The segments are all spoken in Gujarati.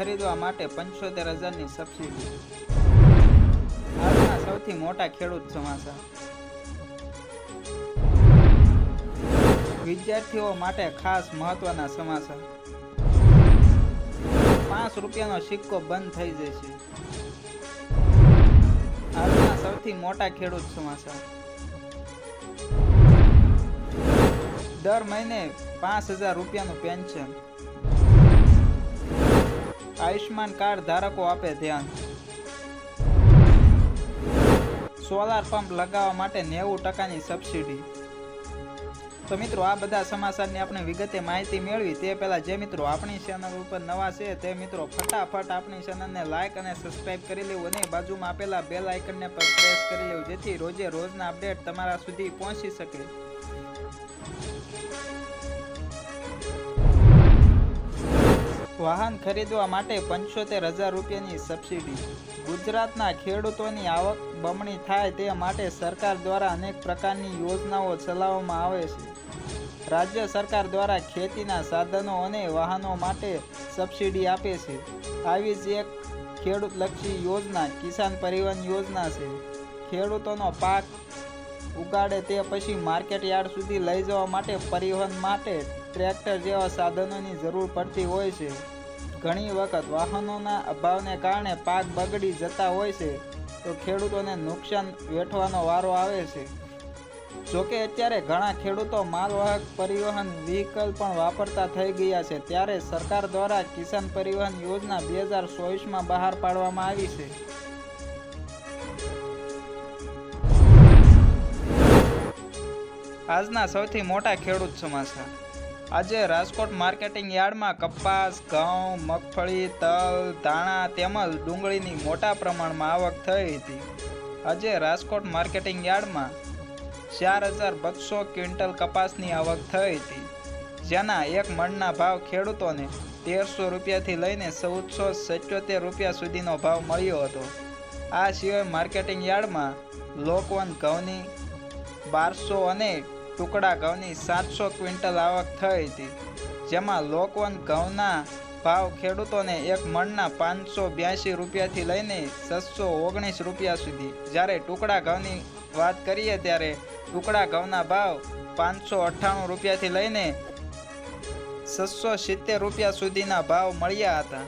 ખરીદવા માટે પંચોતેર હજારની સબસિડી. ભારતના સૌથી મોટા ખેડૂત ચોમાસા. વિદ્યાર્થીઓ માટે ખાસ મહત્વના સમાચાર પાંચ રૂપિયાનો સિક્કો બંધ થઈ જશે. આજના સૌથી મોટા ખેડૂત સમાચાર દર મહિને પાંચ હજાર રૂપિયાનું પેન્શન. આયુષ્માન કાર્ડ ધારકો આપે ધ્યાન. સોલાર પંપ લગાવવા માટે નેવું ટકાની સબસિડી. તો મિત્રો, આ બધા સમાચારની આપણે વિગતે માહિતી મેળવી. તે પહેલાં જે મિત્રો આપણી ચેનલ ઉપર નવા છે, તે મિત્રો ફટાફટ આપણી ચેનલને લાઇક અને સબસ્ક્રાઇબ કરી લેવું અને બાજુમાં આપેલા બેલ આઇકનને પર પ્રેસ કરી લેવું, જેથી રોજે રોજના અપડેટ તમારા સુધી પહોંચી શકે. વાહન ખરીદવા માટે પંચોતેર હજાર રૂપિયાની સબસિડી. ગુજરાતના ખેડૂતોની આવક બમણી થાય તે માટે સરકાર દ્વારા અનેક પ્રકારની યોજનાઓ ચલાવવામાં આવે છે. રાજ્ય સરકાર દ્વારા ખેતીના સાધનો અને વાહનો માટે સબસિડી આપે છે. આવી જ એક ખેડૂતલક્ષી યોજના કિસાન પરિવહન યોજના છે. ખેડૂતોનો પાક ઉગાડે તે પછી માર્કેટ યાર્ડ સુધી લઈ જવા માટે પરિવહન માટે ટ્રેક્ટર જેવા સાધનોની જરૂર પડતી હોય છે. ઘણી વખત વાહનોના અભાવને કારણે પાક બગડી જતા હોય છે, તો ખેડૂતોને નુકસાન વેઠવાનો વારો આવે છે. જોકે અત્યારે ઘણા ખેડૂતો માલવાહક પરિવહન વ્હીકલ પણ વાપરતા થઈ ગયા છે, ત્યારે સરકાર દ્વારા કિસાન પરિવહન યોજના બે હજાર ચોવીસમાં બહાર પાડવામાં આવી છે. આજના સૌથી મોટા ખેડૂત સમાચાર. આજે રાજકોટ માર્કેટિંગ યાર્ડમાં કપાસ, ઘઉં, મગફળી, તલ, ધાણા તેમજ ડુંગળીની મોટા પ્રમાણમાં આવક થઈ હતી. આજે રાજકોટ માર્કેટિંગ યાર્ડમાં ચાર હજાર બસો ક્વિન્ટલ કપાસની આવક થઈ હતી. જેના એક મણના ભાવ ખેડૂતોને તેરસો રૂપિયાથી લઈને ચૌદસો સિત્યોતેર રૂપિયા સુધીનો ભાવ મળ્યો હતો. આ સિવાય માર્કેટિંગ યાર્ડમાં લોકવન ઘઉંની બારસો અને ટુકડા ઘઉંની સાતસો ક્વિન્ટલ આવક થઈ હતી, જેમાં લોકવન ઘઉંના ભાવ ખેડૂતોને એક મણના પાંચસો બ્યાસી રૂપિયાથી લઈને છસો ઓગણીસ રૂપિયા સુધી. જ્યારે ટુકડા ઘઉંની વાત કરીએ ત્યારે ટુકડા ઘઉંના ભાવ પાંચસો અઠ્ઠાણું રૂપિયાથી લઈને છસો સિત્તેર રૂપિયા સુધીના ભાવ મળ્યા હતા.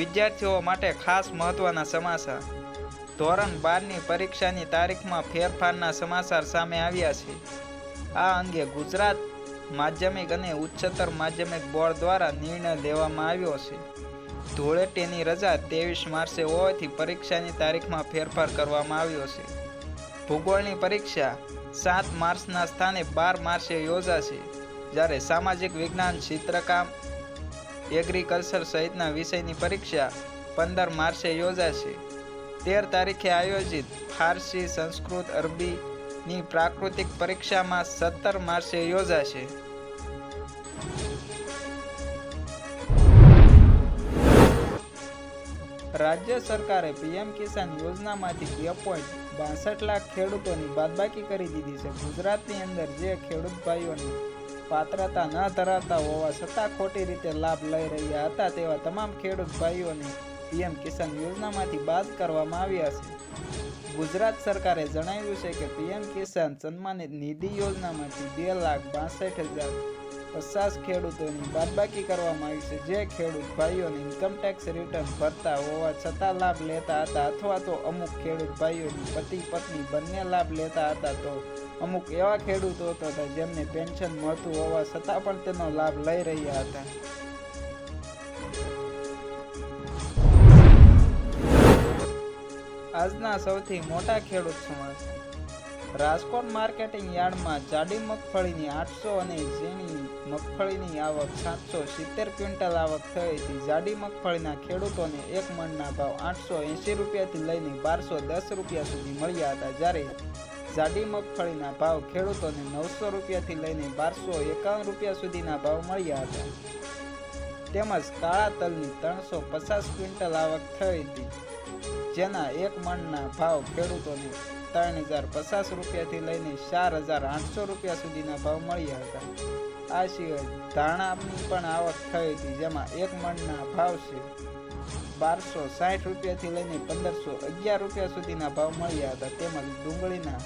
વિદ્યાર્થીઓ માટે ખાસ મહત્વના સમાચાર. ધોરણ બારની પરીક્ષાની તારીખમાં ફેરફારના સમાચાર સામે આવ્યા છે. આ અંગે ગુજરાત માધ્યમિક અને ઉચ્ચતર માધ્યમિક બોર્ડ દ્વારા નિર્ણય લેવામાં આવ્યો છે. ધૂળેટીની રજા ત્રેવીસ માર્ચે હોવાથી પરીક્ષાની તારીખમાં ફેરફાર કરવામાં આવ્યો છે. ભૂગોળની પરીક્ષા સાત માર્ચના સ્થાને બાર માર્ચે યોજાશે. જ્યારે સામાજિક વિજ્ઞાન, ચિત્રકામ એગ્રીકલ્ચર સહિતના વિષયની પરીક્ષા પંદર માર્ચે યોજાશે. તેર તારીખે આયોજિત ફારસી, સંસ્કૃત, અરબીની પ્રાકૃતિક પરીક્ષામાં સત્તર માર્ચે યોજાશે. રાજ્ય સરકારે પીએમ કિસાન યોજનામાંથી બે પોઈન્ટ બાસઠ લાખ ખેડૂતોની બાદબાકી કરી દીધી છે. ગુજરાતની અંદર જે ખેડૂત ભાઈઓની પાત્રતા ન ધરાવતા હોવા છતાં ખોટી રીતે લાભ લઈ રહ્યા હતા તેવા તમામ ખેડૂત ભાઈઓને પીએમ કિસાન યોજનામાંથી બાદ કરવામાં આવ્યા છે. ગુજરાત સરકારે જણાવ્યું છે કે પીએમ કિસાન સન્માનિત નિધિ યોજનામાંથી બે લાખ બાસઠ હજાર પચાસ ખેડૂતોની બાદબાકી કરવામાં આવી છે. જે ખેડૂત ભાઈઓને ઇન્કમટેક્સ રિટર્ન ભરતા હોવા છતાં લાભ લેતા હતા અથવા તો અમુક ખેડૂત ભાઈઓની પતિ પત્ની બંને લાભ લેતા હતા તો અમુક એવા ખેડૂતો હતા જેમને પેન્શન મળતું હોવા છતાં પણ તેનો લાભ લઈ રહ્યા હતા. આજના સૌથી મોટા ખેડૂત સમાચાર રાજકોટ માર્કેટિંગ યાર્ડમાં જાડી મગફળીની આઠસો અને ઝીણી મગફળીની આવક સાતસો સિત્તેર ક્વિન્ટલ આવક થઈ હતી. જાડી મગફળીના ખેડૂતોને એક મણના ભાવ આઠસો એંશી રૂપિયાથી લઈને બારસો દસ રૂપિયા સુધી મળ્યા હતા. જ્યારે જાડી મગફળીના ભાવ ખેડૂતોને નવસો રૂપિયાથી લઈને બારસો એકાવન રૂપિયા સુધીના ભાવ મળ્યા હતા. તેમજ કાળા તલની ત્રણસો પચાસ ક્વિન્ટલ આવક થઈ હતી, જેના એક મણના ભાવ ખેડૂતોને ત્રણ હજાર પચાસ રૂપિયાથી લઈને ચાર હજાર આઠસો રૂપિયા સુધીના ભાવ મળ્યા હતા. આ સિવાય ધાણાની પણ આવક થઈ હતી, જેમાં એક મણના ભાવ છે. બારસો સાઠ રૂપિયાથી લઈને પંદરસો અગિયાર રૂપિયા સુધીના ભાવ મળ્યા હતા. તેમજ ડુંગળીના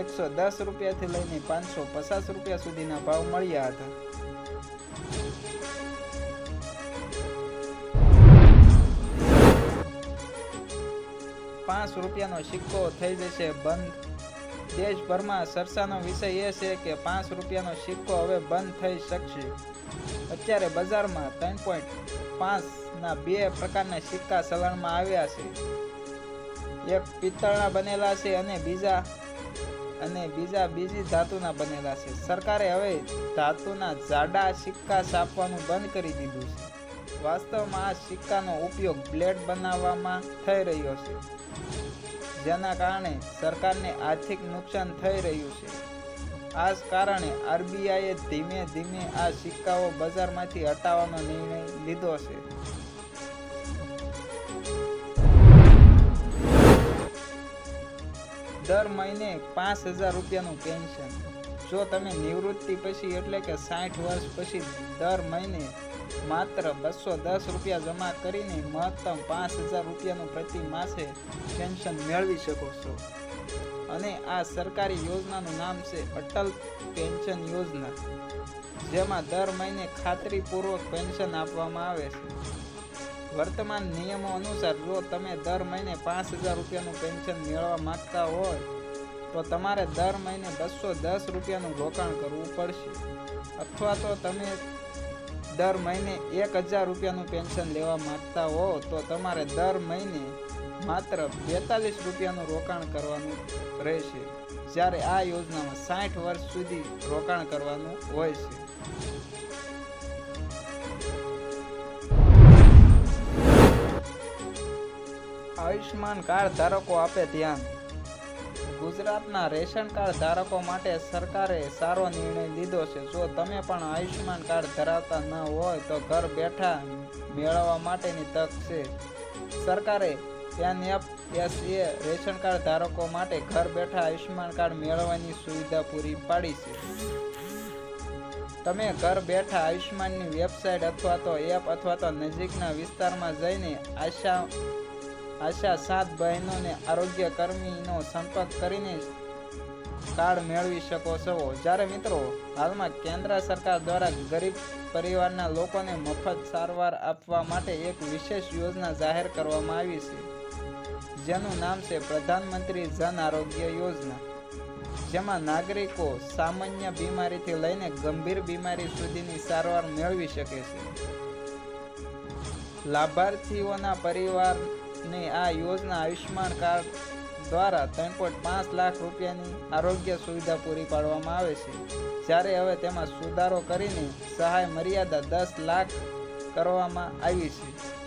એકસો દસ રૂપિયાથી લઈને પાંચસો પચાસ રૂપિયા સુધીના ભાવ મળ્યા હતા. પાંચ રૂપિયાનો સિક્કો થઈ જશે. બંધ. દેશભરમાં ચર્ચાનો વિષય એ છે કે પાંચ રૂપિયાનો સિક્કો હવે બંધ થઈ શકશે. અત્યારે બજારમાં ત્રણ પોઈન્ટ પાંચના બે પ્રકારના સિક્કા ચલણમાં આવ્યા છે. એક પિત્તળના બનેલા છે અને બીજા અને બીજા બીજી ધાતુના બનેલા છે. સરકારે હવે ધાતુના જાડા સિક્કા છાપવાનું બંધ કરી દીધું છે. વાસ્તવમાં આ સિક્કાનો ઉપયોગ બ્લેડ બનાવવામાં થઈ રહ્યો છે, જેના કારણે સરકારને આર્થિક નુકસાન થઈ રહ્યું છે. આ જ કારણે આરબીઆઈએ ધીમે ધીમે આ સિક્કાઓ બજારમાંથી હટાવવાનો નિર્ણય લીધો છે. દર મહિને પાંચ હજાર રૂપિયાનું પેન્શન. જો તમે નિવૃત્તિ પછી એટલે કે સાઠ વર્ષ પછી દર મહિને માત્ર બસો દસ રૂપિયા જમા કરીને મહત્તમ પાંચ હજાર રૂપિયાનું પ્રતિ માસે પેન્શન મેળવી શકો છો. અને આ સરકારી યોજનાનું નામ છે અટલ પેન્શન યોજના, જેમાં દર મહિને ખાતરીપૂર્વક પેન્શન આપવામાં આવે છે. વર્તમાન નિયમો અનુસાર જો તમે દર મહિને પાંચ હજાર રૂપિયાનું પેન્શન મેળવવા માંગતા હોય તો તમારે દર મહિને બસો દસ રૂપિયાનું રોકાણ કરવું પડશે. અથવા તો તમે દર મહિને એક હજાર રૂપિયાનું પેન્શન લેવા માંગતા હો, તો તમારે દર મહિને માત્ર બેતાલીસ રૂપિયાનું રોકાણ કરવાનું રહેશે, જ્યારે આ યોજનામાં સાઠ વર્ષ સુધી રોકાણ કરવાનું હોય છે. આયુષ્માન કાર્ડ ધારકો આપે ધ્યાન. ગુજરાતના રેશન કાર્ડ ધારકો માટે સરકારે સારો નિર્ણય લીધો છે. જો તમે પણ આયુષ્યમાન કાર્ડ ધરાવતા ન હોય તો ઘર બેઠા મેળવવા માટેની તક છે. સરકારે એનએફએસએ રેશન કાર્ડ ધારકો માટે ઘર બેઠા આયુષ્યમાન કાર્ડ મેળવવાની સુવિધા પૂરી પાડી છે. તમે ઘર બેઠા આયુષ્યમાનની વેબસાઇટ અથવા તો એપ અથવા તો નજીકના વિસ્તારમાં જઈને આશા આશા સાત બહેનોને આરોગ્ય કર્મીનો સંપર્ક કરીને કાર્ડ મેળવી શકો છો. જ્યારે મિત્રો, હાલમાં કેન્દ્ર સરકાર દ્વારા ગરીબ પરિવારના લોકોને મફત સારવાર આપવા માટે એક વિશેષ યોજના જાહેર કરવામાં આવી છે, જેનું નામ છે પ્રધાનમંત્રી જન આરોગ્ય યોજના, જેમાં નાગરિકો સામાન્ય બીમારીથી લઈને ગંભીર બીમારી સુધીની સારવાર મેળવી શકે છે. લાભાર્થીઓના પરિવારને આ યોજના આયુષ્યમાન કાર્ડ દ્વારા ત્રણ પોઈન્ટ પાંચ લાખ રૂપિયાની આરોગ્ય સુવિધા પૂરી પાડવામાં આવે છે. જ્યારે હવે તેમાં સુધારો કરીને સહાય મર્યાદા દસ લાખ કરવામાં આવી છે.